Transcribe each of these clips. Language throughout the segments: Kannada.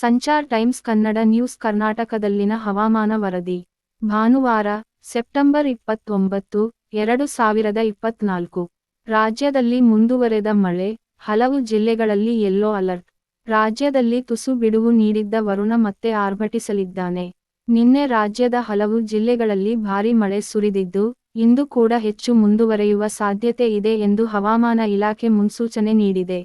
ಸಂಚಾರ್ ಟೈಮ್ಸ್ ಕನ್ನಡ ನ್ಯೂಸ್ ಕರ್ನಾಟಕದಲ್ಲಿನ ಹವಾಮಾನ ವರದಿ. ಭಾನುವಾರ, ಸೆಪ್ಟೆಂಬರ್ ಇಪ್ಪತ್ತೊಂಬತ್ತು, ಎರಡು ಸಾವಿರದ ಇಪ್ಪತ್ನಾಲ್ಕು. ರಾಜ್ಯದಲ್ಲಿ ಮುಂದುವರೆದ ಮಳೆ, ಹಲವು ಜಿಲ್ಲೆಗಳಲ್ಲಿ ಯೆಲ್ಲೋ ಅಲರ್ಟ್ ರಾಜ್ಯದಲ್ಲಿ ತುಸು ಬಿಡುವು ನೀಡಿದ್ದ ವರುಣ ಮತ್ತೆ ಆರ್ಭಟಿಸಲಿದ್ದಾನೆ. ನಿನ್ನೆ ರಾಜ್ಯದ ಹಲವು ಜಿಲ್ಲೆಗಳಲ್ಲಿ ಭಾರೀ ಮಳೆ ಸುರಿದಿದ್ದು, ಇಂದು ಕೂಡ ಹೆಚ್ಚು ಮುಂದುವರೆಯುವ ಸಾಧ್ಯತೆ ಇದೆ ಎಂದು ಹವಾಮಾನ ಇಲಾಖೆ ಮುನ್ಸೂಚನೆ ನೀಡಿದೆ.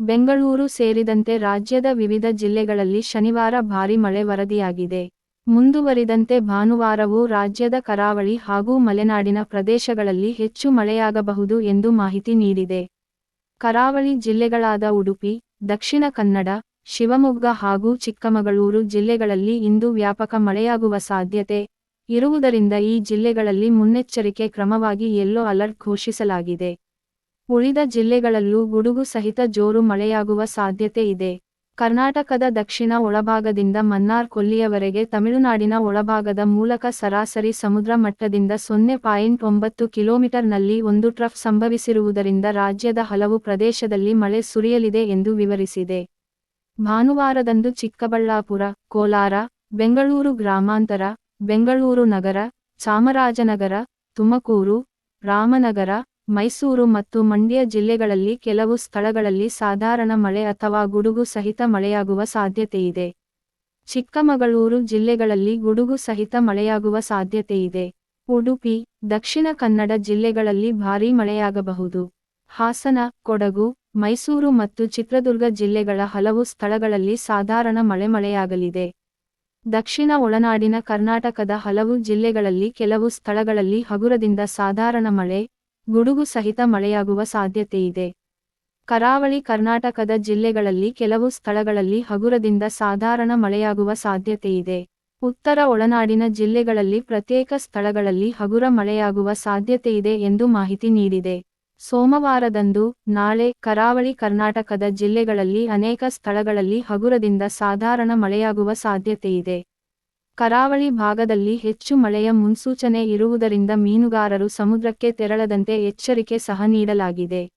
ಬೆಂಗಳೂರು ಸೇರಿದಂತೆ ರಾಜ್ಯದ ವಿವಿಧ ಜಿಲ್ಲೆಗಳಲ್ಲಿ ಶನಿವಾರ ಭಾರಿ ಮಳೆ ವರದಿಯಾಗಿದೆ. ಮುಂದುವರಿದಂತೆ ಭಾನುವಾರವೂ ರಾಜ್ಯದ ಕರಾವಳಿ ಹಾಗೂ ಮಲೆನಾಡಿನ ಪ್ರದೇಶಗಳಲ್ಲಿ ಹೆಚ್ಚು ಮಳೆಯಾಗಬಹುದು ಎಂದು ಮಾಹಿತಿ ನೀಡಿದೆ. ಕರಾವಳಿ ಜಿಲ್ಲೆಗಳಾದ ಉಡುಪಿ, ದಕ್ಷಿಣ ಕನ್ನಡ, ಶಿವಮೊಗ್ಗ ಹಾಗೂ ಚಿಕ್ಕಮಗಳೂರು ಜಿಲ್ಲೆಗಳಲ್ಲಿ ಇಂದು ವ್ಯಾಪಕ ಮಳೆಯಾಗುವ ಸಾಧ್ಯತೆ ಇರುವುದರಿಂದ ಈ ಜಿಲ್ಲೆಗಳಲ್ಲಿ ಮುನ್ನೆಚ್ಚರಿಕೆ ಕ್ರಮವಾಗಿ ಯೆಲ್ಲೋ ಅಲರ್ಟ್ ಘೋಷಿಸಲಾಗಿದೆ. ಉಳಿದ ಜಿಲ್ಲೆಗಳಲ್ಲೂ ಗುಡುಗು ಸಹಿತ ಜೋರು ಮಳೆಯಾಗುವ ಸಾಧ್ಯತೆ ಇದೆ. ಕರ್ನಾಟಕದ ದಕ್ಷಿಣ ಒಳಭಾಗದಿಂದ ಮನ್ನಾರ್ ಕೊಲ್ಲಿಯವರೆಗೆ ತಮಿಳುನಾಡಿನ ಒಳಭಾಗದ ಮೂಲಕ ಸರಾಸರಿ ಸಮುದ್ರ ಮಟ್ಟದಿಂದ ಸೊನ್ನೆ ಪಾಯಿಂಟ್ ಒಂಬತ್ತು ಕಿಲೋಮೀಟರ್ನಲ್ಲಿ ಒಂದು ಟ್ರಫ್ ಸಂಭವಿಸಿರುವುದರಿಂದ ರಾಜ್ಯದ ಹಲವು ಪ್ರದೇಶದಲ್ಲಿ ಮಳೆ ಸುರಿಯಲಿದೆ ಎಂದು ವಿವರಿಸಿದೆ. ಭಾನುವಾರದಂದು ಚಿಕ್ಕಬಳ್ಳಾಪುರ, ಕೋಲಾರ, ಬೆಂಗಳೂರು ಗ್ರಾಮಾಂತರ, ಬೆಂಗಳೂರು ನಗರ, ಚಾಮರಾಜನಗರ, ತುಮಕೂರು, ರಾಮನಗರ ಮೈಸೂರು ಮತ್ತು ಮಂಡ್ಯ ಜಿಲ್ಲೆಗಳಲ್ಲಿ ಕೆಲವು ಸ್ಥಳಗಳಲ್ಲಿ ಸಾಧಾರಣ ಮಳೆ ಅಥವಾ ಗುಡುಗು ಸಹಿತ ಮಳೆಯಾಗುವ ಸಾಧ್ಯತೆಯಿದೆ. ಚಿಕ್ಕಮಗಳೂರು ಜಿಲ್ಲೆಗಳಲ್ಲಿ ಗುಡುಗು ಸಹಿತ ಮಳೆಯಾಗುವ ಸಾಧ್ಯತೆಯಿದೆ. ಉಡುಪಿ, ದಕ್ಷಿಣ ಕನ್ನಡ ಜಿಲ್ಲೆಗಳಲ್ಲಿ ಭಾರೀ ಮಳೆಯಾಗಬಹುದು. ಹಾಸನ, ಕೊಡಗು, ಮೈಸೂರು ಮತ್ತು ಚಿತ್ರದುರ್ಗ ಜಿಲ್ಲೆಗಳ ಹಲವು ಸ್ಥಳಗಳಲ್ಲಿ ಸಾಧಾರಣ ಮಳೆ ಮಳೆಯಾಗಲಿದೆ. ದಕ್ಷಿಣ ಒಳನಾಡಿನ ಕರ್ನಾಟಕದ ಹಲವು ಜಿಲ್ಲೆಗಳಲ್ಲಿ ಕೆಲವು ಸ್ಥಳಗಳಲ್ಲಿ ಹಗುರದಿಂದ ಸಾಧಾರಣ ಮಳೆ ಗುಡುಗು ಸಹಿತ ಮಳೆಯಾಗುವ ಸಾಧ್ಯತೆಯಿದೆ. ಕರಾವಳಿ ಕರ್ನಾಟಕದ ಜಿಲ್ಲೆಗಳಲ್ಲಿ ಕೆಲವು ಸ್ಥಳಗಳಲ್ಲಿ ಹಗುರದಿಂದ ಸಾಧಾರಣ ಮಳೆಯಾಗುವ ಸಾಧ್ಯತೆಯಿದೆ. ಉತ್ತರ ಒಳನಾಡಿನ ಜಿಲ್ಲೆಗಳಲ್ಲಿ ಪ್ರತ್ಯೇಕ ಸ್ಥಳಗಳಲ್ಲಿ ಹಗುರ ಮಳೆಯಾಗುವ ಸಾಧ್ಯತೆಯಿದೆ ಎಂದು ಮಾಹಿತಿ ನೀಡಿದೆ. ಸೋಮವಾರದಂದು ನಾಳೆ ಕರಾವಳಿ ಕರ್ನಾಟಕದ ಜಿಲ್ಲೆಗಳಲ್ಲಿ ಅನೇಕ ಸ್ಥಳಗಳಲ್ಲಿ ಹಗುರದಿಂದ ಸಾಧಾರಣ ಮಳೆಯಾಗುವ ಸಾಧ್ಯತೆಯಿದೆ. ಕರಾವಳಿ ಭಾಗದಲ್ಲಿ ಹೆಚ್ಚು ಮಳೆಯ ಮುನ್ಸೂಚನೆ ಇರುವುದರಿಂದ ಮೀನುಗಾರರು ಸಮುದ್ರಕ್ಕೆ ತೆರಳದಂತೆ ಎಚ್ಚರಿಕೆ ಸಹ ನೀಡಲಾಗಿದೆ.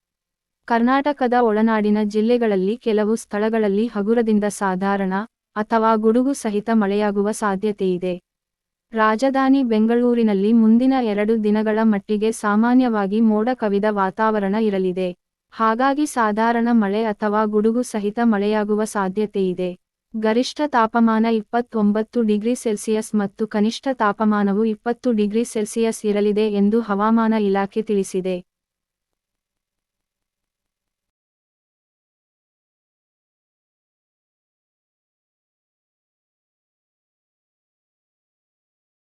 ಕರ್ನಾಟಕದ ಒಳನಾಡಿನ ಜಿಲ್ಲೆಗಳಲ್ಲಿ ಕೆಲವು ಸ್ಥಳಗಳಲ್ಲಿ ಹಗುರದಿಂದ ಸಾಧಾರಣ ಅಥವಾ ಗುಡುಗು ಸಹಿತ ಮಳೆಯಾಗುವ ಸಾಧ್ಯತೆಯಿದೆ. ರಾಜಧಾನಿ ಬೆಂಗಳೂರಿನಲ್ಲಿ ಮುಂದಿನ ಎರಡು ದಿನಗಳ ಮಟ್ಟಿಗೆ ಸಾಮಾನ್ಯವಾಗಿ ಮೋಡ ಕವಿದ ವಾತಾವರಣ ಇರಲಿದೆ. ಹಾಗಾಗಿ ಸಾಧಾರಣ ಮಳೆ ಅಥವಾ ಗುಡುಗು ಸಹಿತ ಮಳೆಯಾಗುವ ಸಾಧ್ಯತೆಯಿದೆ. ಗರಿಷ್ಠ ತಾಪಮಾನ ಇಪ್ಪತ್ತೊಂಬತ್ತು ಡಿಗ್ರಿ ಸೆಲ್ಸಿಯಸ್ ಮತ್ತು ಕನಿಷ್ಠ ತಾಪಮಾನವು ಇಪ್ಪತ್ತು ಡಿಗ್ರಿ ಸೆಲ್ಸಿಯಸ್ ಇರಲಿದೆ ಎಂದು ಹವಾಮಾನ ಇಲಾಖೆ ತಿಳಿಸಿದೆ.